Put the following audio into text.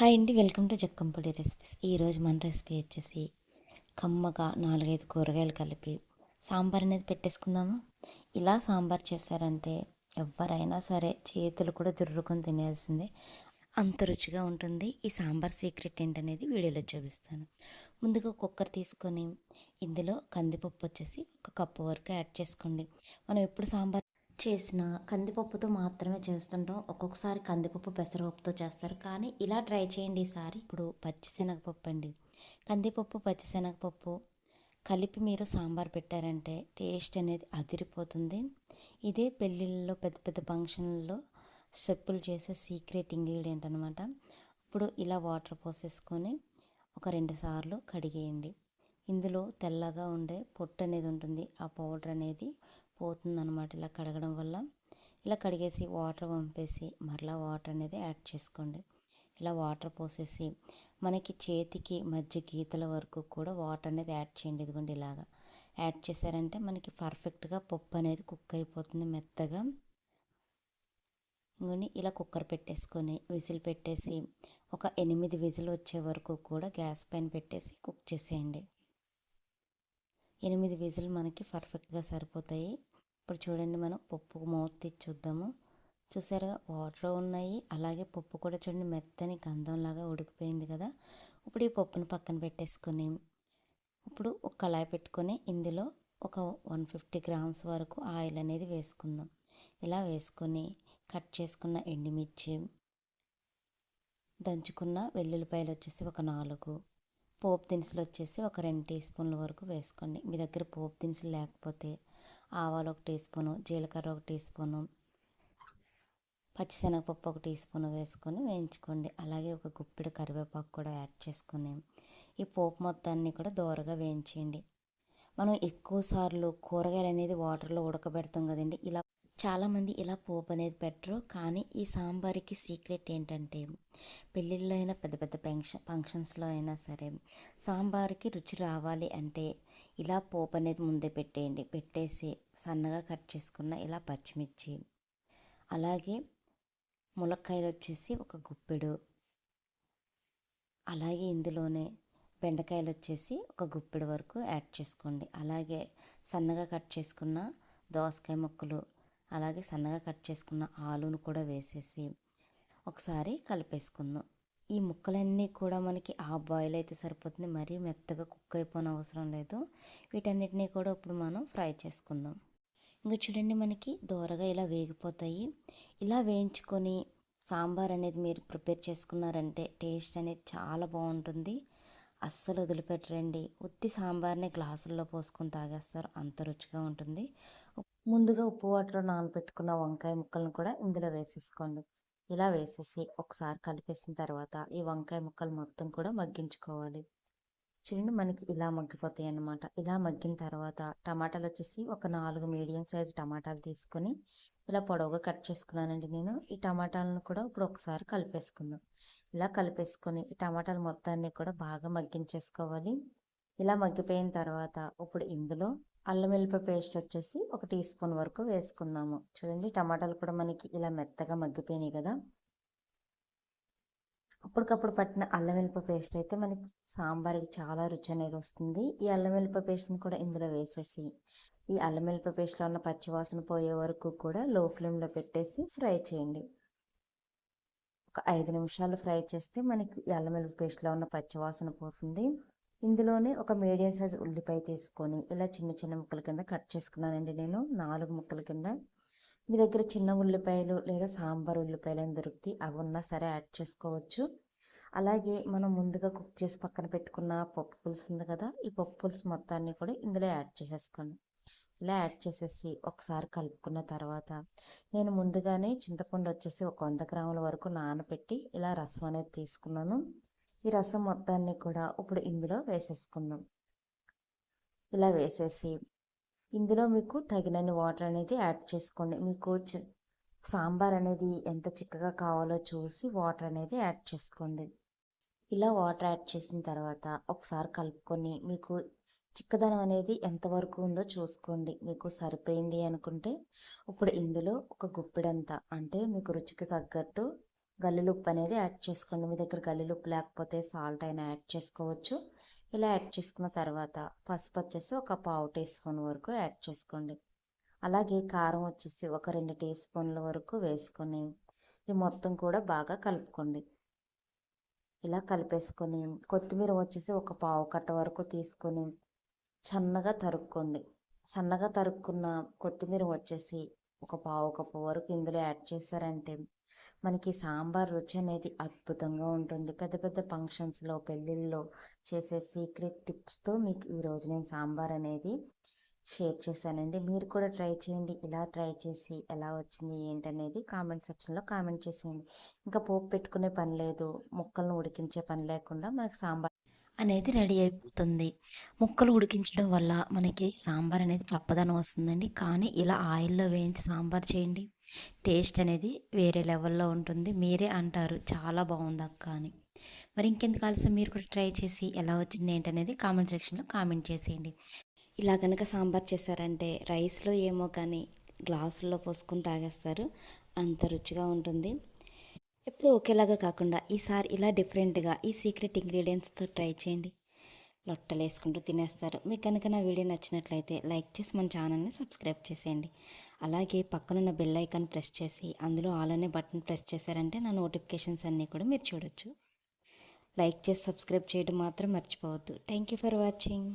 Hi అండి welcome to జక్కంపొడి recipes. ఈరోజు మన రెసిపీ వచ్చేసి కమ్మగా నాలుగైదు కూరగాయలు కలిపి సాంబార్ అనేది పెట్టేసుకుందాము? ఇలా సాంబార్ చేశారంటే ఎవరైనా సరే చేతులు కూడా దుర్రుకొని తినేయాల్సిందే. అంత రుచిగా ఉంటుంది. ఈ సాంబార్ సీక్రెట్ ఏంటనేది వీడియోలో చూపిస్తాను. ముందుగా కుక్కర్ తీసుకొని ఇందులో కందిపప్పు వచ్చేసి ఒక కప్పు వరకు యాడ్ చేసుకోండి. మనం ఎప్పుడు సాంబార్ చేసిన కందిపప్పుతో మాత్రమే చేస్తుంటాం. ఒక్కొక్కసారి కందిపప్పు పెసరపప్పుతో చేస్తారు. కానీ ఇలా ట్రై చేయండి ఈసారి. ఇప్పుడు పచ్చిశనగపప్పు అండి. కందిపప్పు పచ్చిశనగపప్పు కలిపి మీరు సాంబార్ పెట్టారంటే టేస్ట్ అనేది అదిరిపోతుంది. ఇదే పెళ్ళిళ్ళలో పెద్ద పెద్ద ఫంక్షన్లలో స్టెప్పులు చేసే సీక్రెట్ ఇంగ్రీడియంట్ అనమాట ఇప్పుడు ఇలా వాటర్ పోసేసుకొని ఒక రెండు సార్లు కడిగేయండి. ఇందులో తెల్లగా ఉండే పొట్టు అనేది ఉంటుంది. ఆ పౌడర్ అనేది పోతుందన్నమాట ఇలా కడగడం వల్ల. ఇలా కడిగేసి వాటర్ పంపేసి మరలా వాటర్ అనేది యాడ్ చేసుకోండి. ఇలా వాటర్ పోసేసి మనకి చేతికి మధ్య గీతల వరకు కూడా వాటర్ అనేది యాడ్ చేయండి. ఇదిగోండి ఇలాగా యాడ్ చేశారంటే మనకి పర్ఫెక్ట్గా పప్పు అనేది కుక్ అయిపోతుంది మెత్తగా. ఇంకొని ఇలా కుక్కర్ పెట్టేసుకొని విజిల్ పెట్టేసి ఒక ఎనిమిది విజిల్ వచ్చే వరకు కూడా గ్యాస్ పైన పెట్టేసి కుక్ చేసేయండి. ఎనిమిది విజిల్ మనకి పర్ఫెక్ట్గా సరిపోతాయి. ఇప్పుడు చూడండి మనం పప్పు మూత తెచ్చుద్దాము. చూద్దాము చూసారుగా వాటర్ ఉన్నాయి. అలాగే పప్పు కూడా చూడండి మెత్తని గంధంలాగా ఉడికిపోయింది కదా. ఇప్పుడు ఈ పప్పును పక్కన పెట్టేసుకొని ఇప్పుడు ఒక కళాయి పెట్టుకొని ఇందులో ఒక వన్ ఫిఫ్టీ గ్రామ్స్ వరకు ఆయిల్ అనేది వేసుకుందాం. ఇలా వేసుకొని కట్ చేసుకున్న ఎండుమిర్చి దంచుకున్న వెల్లుల్లిపాయలు వచ్చేసి ఒక నాలుగు పోపు దినుసులు వచ్చేసి ఒక రెండు టీ స్పూన్ల వరకు వేసుకోండి. మీ దగ్గర పోపు దినుసులు లేకపోతే ఆవాలు ఒక టీ స్పూను జీలకర్ర ఒక టీ స్పూను పచ్చిశనగపప్పు ఒక టీ స్పూన్ వేసుకొని వేయించుకోండి. అలాగే ఒక గుప్పిడి కరివేపాకు కూడా యాడ్ చేసుకుని ఈ పోపు మొత్తాన్ని కూడా దోరగా వేయించేయండి. మనం ఎక్కువ సార్లు కూరగాయలు అనేది వాటర్లో ఉడకబెడతాం కదండి ఇలా చాలామంది ఇలా పోపు అనేది పెట్టరు. కానీ ఈ సాంబార్కి సీక్రెట్ ఏంటంటే పెళ్ళిళ్ళలో అయినా పెద్ద పెద్ద ఫంక్షన్ ఫంక్షన్స్లో అయినా సరే సాంబార్కి రుచి రావాలి అంటే ఇలా పోపు అనేది ముందే పెట్టేయండి. పెట్టేసి సన్నగా కట్ చేసుకున్న ఇలా పచ్చిమిర్చి అలాగే ములక్కాయలు వచ్చేసి ఒక గుప్పెడు అలాగే ఇందులోనే బెండకాయలు వచ్చేసి ఒక గుప్పెడు వరకు యాడ్ చేసుకోండి. అలాగే సన్నగా కట్ చేసుకున్న దోసకాయ ముక్కలు అలాగే సన్నగా కట్ చేసుకున్న ఆలును కూడా వేసేసి ఒకసారి కలిపేసుకుందాం. ఈ ముక్కలన్నీ కూడా మనకి ఆ బాయిల్ అయితే సరిపోతుంది. మరీ మెత్తగా కుక్ అయిపోయిన అవసరం లేదు. వీటన్నిటినీ కూడా ఇప్పుడు మనం ఫ్రై చేసుకుందాం. ఇంకా చూడండి మనకి దోరగా ఇలా వేగిపోతాయి. ఇలా వేయించుకొని సాంబార్ అనేది మీరు ప్రిపేర్ చేసుకున్నారంటే టేస్ట్ అనేది చాలా బాగుంటుంది. అస్సలు వదిలిపెట్టరండి. ఉత్తి సాంబార్ని గ్లాసుల్లో పోసుకొని తాగేస్తారు. అంత రుచిగా ఉంటుంది. ముందుగా ఉప్పు వాటర్లో నానబెట్టుకున్న వంకాయ ముక్కలను కూడా ఇందులో వేసేసుకోండి. ఇలా వేసేసి ఒకసారి కలిపేసిన తర్వాత ఈ వంకాయ ముక్కలు మొత్తం కూడా మగ్గించుకోవాలి. చూడండి మనకి ఇలా మగ్గిపోతాయి అన్నమాట. ఇలా మగ్గిన తర్వాత టమాటాలు వచ్చేసి ఒక నాలుగు మీడియం సైజ్ టమాటాలు తీసుకొని ఇలా పొడవుగా కట్ చేసుకున్నానండి నేను. ఈ టమాటాలను కూడా ఇప్పుడు ఒకసారి కలిపేసుకుందాం. ఇలా కలిపేసుకొని ఈ టమాటాలు మొత్తాన్ని కూడా బాగా మగ్గించేసుకోవాలి. ఇలా మగ్గిపోయిన తర్వాత ఇప్పుడు ఇందులో అల్లం వెల్లిపాయ పేస్ట్ వచ్చేసి ఒక టీ స్పూన్ వరకు వేసుకుందాము. చూడండి టమాటాలు కూడా మనకి ఇలా మెత్తగా మగ్గిపోయినాయి కదా. అప్పటికప్పుడు పట్టిన అల్లం వెల్లిపాయ పేస్ట్ అయితే మనకి సాంబార్కి చాలా రుచి అనేది వస్తుంది. ఈ అల్లం వెల్లిపాయ పేస్ట్ని కూడా ఇందులో వేసేసి ఈ అల్లం వెల్లిపాయ పేస్ట్లో ఉన్న పచ్చివాసన పోయే వరకు కూడా లో ఫ్లేమ్లో పెట్టేసి ఫ్రై చేయండి. ఒక ఐదు నిమిషాలు ఫ్రై చేస్తే మనకి ఈ అల్లం వెల్లిపాయ పేస్ట్లో ఉన్న పచ్చివాసన పోతుంది. ఇందులోనే ఒక మీడియం సైజ్ ఉల్లిపాయ తీసుకొని ఇలా చిన్న చిన్న ముక్కల కింద కట్ చేసుకున్నానండి నేను నాలుగు ముక్కల కింద. మీ దగ్గర చిన్న ఉల్లిపాయలు లేదా సాంబార్ ఉల్లిపాయలు అని దొరుకుతాయి? అవి ఉన్నా సరే యాడ్ చేసుకోవచ్చు. అలాగే మనం ముందుగా కుక్ చేసి పక్కన పెట్టుకున్న పప్పు పులుసు ఉంది కదా ఈ పప్పు పులుసు మొత్తాన్ని కూడా ఇందులో యాడ్ చేసేసుకోండి. ఇలా యాడ్ చేసేసి ఒకసారి కలుపుకున్న తర్వాత నేను ముందుగానే చింతపండు వచ్చేసి ఒక వంద గ్రాముల వరకు నానబెట్టి ఇలా రసం అనేది తీసుకున్నాను. ఈ రసం మొత్తాన్ని కూడా ఇప్పుడు ఇందులో వేసేసుకుందాం. ఇలా వేసేసి ఇందులో మీకు తగినన్ని వాటర్ అనేది యాడ్ చేసుకోండి. మీకు సాంబార్ అనేది ఎంత చిక్కగా కావాలో చూసి వాటర్ అనేది యాడ్ చేసుకోండి. ఇలా వాటర్ యాడ్ చేసిన తర్వాత ఒకసారి కలుపుకొని మీకు చిక్కదనం అనేది ఎంతవరకు ఉందో చూసుకోండి. మీకు సరిపోయింది అనుకుంటే ఇప్పుడు ఇందులో ఒక గుప్పిడంత అంటే మీకు రుచికి తగ్గట్టు గల్లులుప్పు అనేది యాడ్ చేసుకోండి. మీ దగ్గర గల్లులుప్పు లేకపోతే సాల్ట్ అయినా యాడ్ చేసుకోవచ్చు. ఇలా యాడ్ చేసుకున్న తర్వాత పసుపు వచ్చేసి ఒక పావు టీ స్పూన్ వరకు యాడ్ చేసుకోండి. అలాగే కారం వచ్చేసి ఒక రెండు టీ స్పూన్ల వరకు వేసుకొని ఇది మొత్తం కూడా బాగా కలుపుకోండి. ఇలా కలిపేసుకొని కొత్తిమీర వచ్చేసి ఒక పావు కట్ట వరకు తీసుకొని సన్నగా తరుక్కోండి. సన్నగా తరుక్కున్న కొత్తిమీర వచ్చేసి ఒక పావు కప్పు వరకు ఇందులో యాడ్ చేశారంటే మనకి సాంబార్ రుచి అనేది అద్భుతంగా ఉంటుంది. పెద్ద పెద్ద ఫంక్షన్స్లో పెళ్ళిళ్ళలో చేసే సీక్రెట్ టిప్స్తో మీకు ఈరోజు నేను సాంబార్ అనేది షేర్ చేశానండి. మీరు కూడా ట్రై చేయండి. ఇలా ట్రై చేసి ఎలా వచ్చింది ఏంటనేది కామెంట్ సెక్షన్లో కామెంట్ చేసేయండి. ఇంకా పోపు పెట్టుకునే పని లేదు. ముక్కలను ఉడికించే పని లేకుండా మనకు సాంబార్ అనేది రెడీ అయిపోతుంది. ముక్కలు ఉడికించడం వల్ల మనకి సాంబార్ అనేది చప్పదనం వస్తుందండి. కానీ ఇలా ఆయిల్లో వేయించి సాంబార్ చేయండి. టేస్ట్ అనేది వేరే లెవెల్లో ఉంటుంది. మీరే అంటారు. చాలా బాగుంది అక్క అని. మరి ఇంకెందుకు ఆలస్యం? మీరు కూడా ట్రై చేసి ఎలా వచ్చింది ఏంటనేది కామెంట్ సెక్షన్లో కామెంట్ చేసేయండి. ఇలా కనుక సాంబార్ చేశారంటే రైస్లో ఏమో కానీ గ్లాసుల్లో పోసుకొని తాగేస్తారు. అంత రుచిగా ఉంటుంది. ఎప్పుడు ఒకేలాగా కాకుండా ఈసారి ఇలా డిఫరెంట్గా ఈ సీక్రెట్ ఇంగ్రీడియంట్స్తో ట్రై చేయండి. లొట్టలు వేసుకుంటూ తినేస్తారు. మీకు కనుక నా వీడియో నచ్చినట్లయితే లైక్ చేసి మన ఛానల్ని సబ్స్క్రైబ్ చేసేయండి. అలాగే పక్కనున్న బెల్ ఐకాన్ ప్రెస్ చేసి అందులో ఆల్ అనే బటన్ ప్రెస్ చేశారంటే నా నోటిఫికేషన్స్ అన్నీ కూడా మీరు చూడొచ్చు. లైక్ చేసి సబ్స్క్రైబ్ చేయడం మాత్రం మర్చిపోవద్దు. Thank you for watching